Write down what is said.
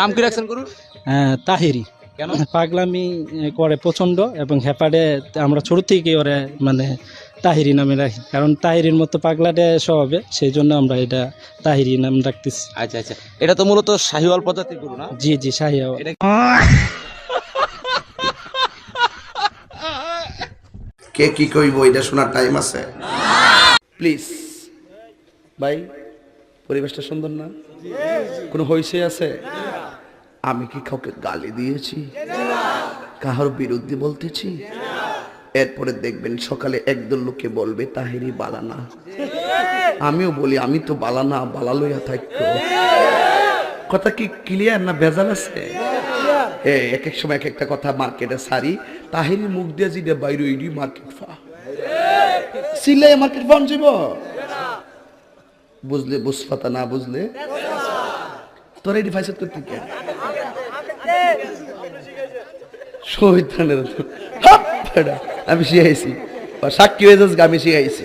নাম কি রাখছেন গুরু? হ্যাঁ, তাহিরি। কেন? পাগলামি করে প্রচণ্ড এবং হেপাডে আমরা ছোট থেকে ওরে মানে তাহিরি নামে রাখি। কারণ তাহিরির মতো পাগলাটে স্বভাবে সেই জন্য আমরা এটা তাহিরি নাম রাখতেছি। আচ্ছা আচ্ছা। এটা তো মূলত শাহিওয়াল প্রজাতির গরু না? জি জি এটা কে কি কইব? এটা শোনার টাইম আছে। প্লিজ ভাই পরিবেশটা সুন্দর না? কোনো হইসে আছে? আমি কি কাউকে গালি দিয়েছি? কাহার বিরুদ্ধে বলতেছি? এরপরে দেখবেন সকালে একদল লোকে বলবে তাহেরি বালানা আমিও বলি, আমি তো বালানা বালা লইয়া থাকতো কথা কি ক্লিয়ার না ভেজাল আছে? এক এক সময় এক একটা কথা মার্কেটে সারি তাহিরি মুখ দিয়ে যেটা বাইরে মার্কেট ফা সিলে মার্কেট ফাউন যাব বুঝলে বুঝফাতা না বুঝলে? তোর এটি ফাইসত করতে কে শহীদানের আমি শিখাইছি। সাক্ষী হয়ে যাস আমি শিখাইছি।